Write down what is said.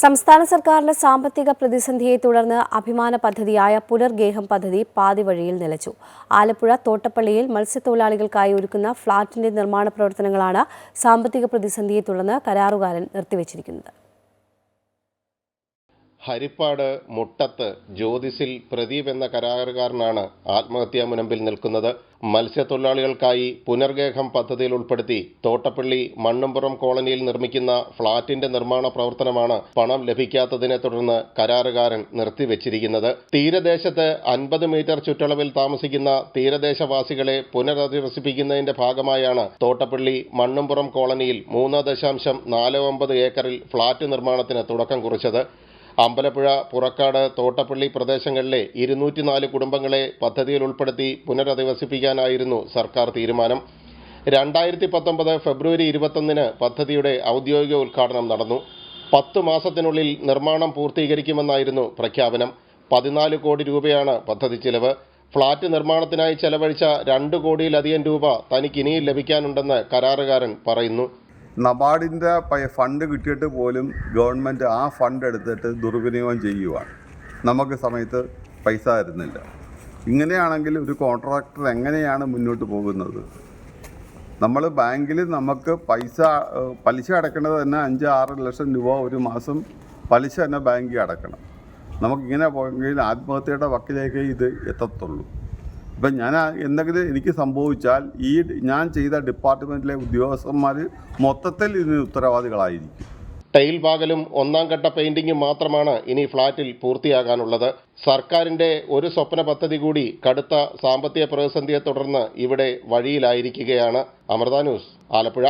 സംസ്ഥാന സർക്കാരിന്റെ സാമ്പത്തിക പ്രതിസന്ധിയെ തുടർന്ന് അഭിമാന പദ്ധതിയായ പുനർഗേഹം പദ്ധതി പാതിവഴിയിൽ നിലച്ചു. ആലപ്പുഴ തോട്ടപ്പള്ളിയിൽ മത്സ്യത്തൊഴിലാളികൾക്കായി ഒരുക്കുന്ന ഫ്ളാറ്റിന്റെ നിർമ്മാണ പ്രവർത്തനങ്ങളാണ് സാമ്പത്തിക പ്രതിസന്ധിയെ തുടർന്ന് കരാറുകാരൻ നിർത്തിവച്ചിരിക്കുന്നത്. ഹരിപ്പാട് മുട്ടത്ത് ജ്യോതിസിൽ പ്രദീപ് എന്ന കരാറുകാരനാണ് ആത്മഹത്യാ മുനമ്പിൽ നിൽക്കുന്നത്. മത്സ്യത്തൊഴിലാളികൾക്കായി പുനർഗേഹം പദ്ധതിയിൽ ഉൾപ്പെടുത്തി തോട്ടപ്പള്ളി മണ്ണുംപുറം കോളനിയിൽ നിർമ്മിക്കുന്ന ഫ്ളാറ്റിന്റെ നിർമ്മാണ പ്രവർത്തനമാണ് പണം ലഭിക്കാത്തതിനെ തുടർന്ന് കരാറുകാരൻ നിർത്തിവെച്ചിരിക്കുന്നത്. തീരദേശത്ത് അൻപത് മീറ്റർ ചുറ്റളവിൽ താമസിക്കുന്ന തീരദേശവാസികളെ പുനരധിവസിപ്പിക്കുന്നതിന്റെ ഭാഗമായാണ് തോട്ടപ്പള്ളി മണ്ണുംപുറം കോളനിയിൽ മൂന്ന് ദശാംശം നാല് ഒമ്പത് ഏക്കറിൽ ഫ്ളാറ്റ് നിർമ്മാണത്തിന് തുടക്കം കുറിച്ചത്. അമ്പലപ്പുഴ പുറക്കാട് തോട്ടപ്പള്ളി പ്രദേശങ്ങളിലെ ഇരുന്നൂറ്റിനാല് കുടുംബങ്ങളെ പദ്ധതിയിൽ ഉൾപ്പെടുത്തി പുനരധിവസിപ്പിക്കാനായിരുന്നു സർക്കാർ തീരുമാനം. രണ്ടായിരത്തി പത്തൊമ്പത് ഫെബ്രുവരി ഇരുപത്തൊന്നിന് പദ്ധതിയുടെ ഔദ്യോഗിക ഉദ്ഘാടനം നടന്നു. പത്ത് മാസത്തിനുള്ളിൽ നിർമ്മാണം പൂർത്തീകരിക്കുമെന്നായിരുന്നു പ്രഖ്യാപനം. പതിനാല് കോടി രൂപയാണ് പദ്ധതി ചിലവ്. ഫ്ളാറ്റ് നിർമ്മാണത്തിനായി ചെലവഴിച്ച രണ്ട് കോടിയിലധികം രൂപ തനിക്ക് ഇനിയും ലഭിക്കാനുണ്ടെന്ന് കരാറുകാരൻ പറയുന്നു. നബാർഡിന്റെ ഫണ്ട് കിട്ടിയിട്ട് പോലും ഗവൺമെന്റ് ആ ഫണ്ട് എടുത്തിട്ട് ദുർവിനിയോഗം ചെയ്യുവാണ്. നമുക്ക് സമയത്ത് പൈസ തരുന്നില്ല. ഇങ്ങനെയാണെങ്കിൽ ഒരു കോൺട്രാക്ടർ എങ്ങനെയാണ് മുന്നോട്ട് പോകുന്നത്? നമ്മൾ ബാങ്കിൽ നമുക്ക് പൈസ പലിശ അടക്കേണ്ടത് തന്നെ അഞ്ച് ആറ് ലക്ഷം രൂപ ഒരു മാസം പലിശ തന്നെ ബാങ്കിൽ അടക്കണം. നമുക്കിങ്ങനെ പോയെങ്കിൽ ആത്മഹത്യയുടെ വക്കിലേക്ക് ഇത് എത്തത്തുള്ളൂ. ഇപ്പം ഞാൻ എന്തെങ്കിലും എനിക്ക് സംഭവിച്ചാൽ ഈ ഞാൻ ചെയ്ത ഡിപ്പാർട്ട്മെന്റിലെ ഉദ്യോഗസ്ഥന്മാർ മൊത്തത്തിൽ ഇതിന് ഉത്തരവാദികളായിരിക്കും. ടൈൽ പാകലും ഒന്നാം ഘട്ട പെയിന്റിംഗും മാത്രമാണ് ഇനി ഫ്ളാറ്റിൽ പൂർത്തിയാകാനുള്ളത്. സർക്കാരിന്റെ ഒരു സ്വപ്ന പദ്ധതി കൂടി കടുത്ത സാമ്പത്തിക പ്രതിസന്ധിയെ തുടർന്ന് ഇവിടെ വഴിയിലായിരിക്കുകയാണ്. അമൃത ന്യൂസ് ആലപ്പുഴ.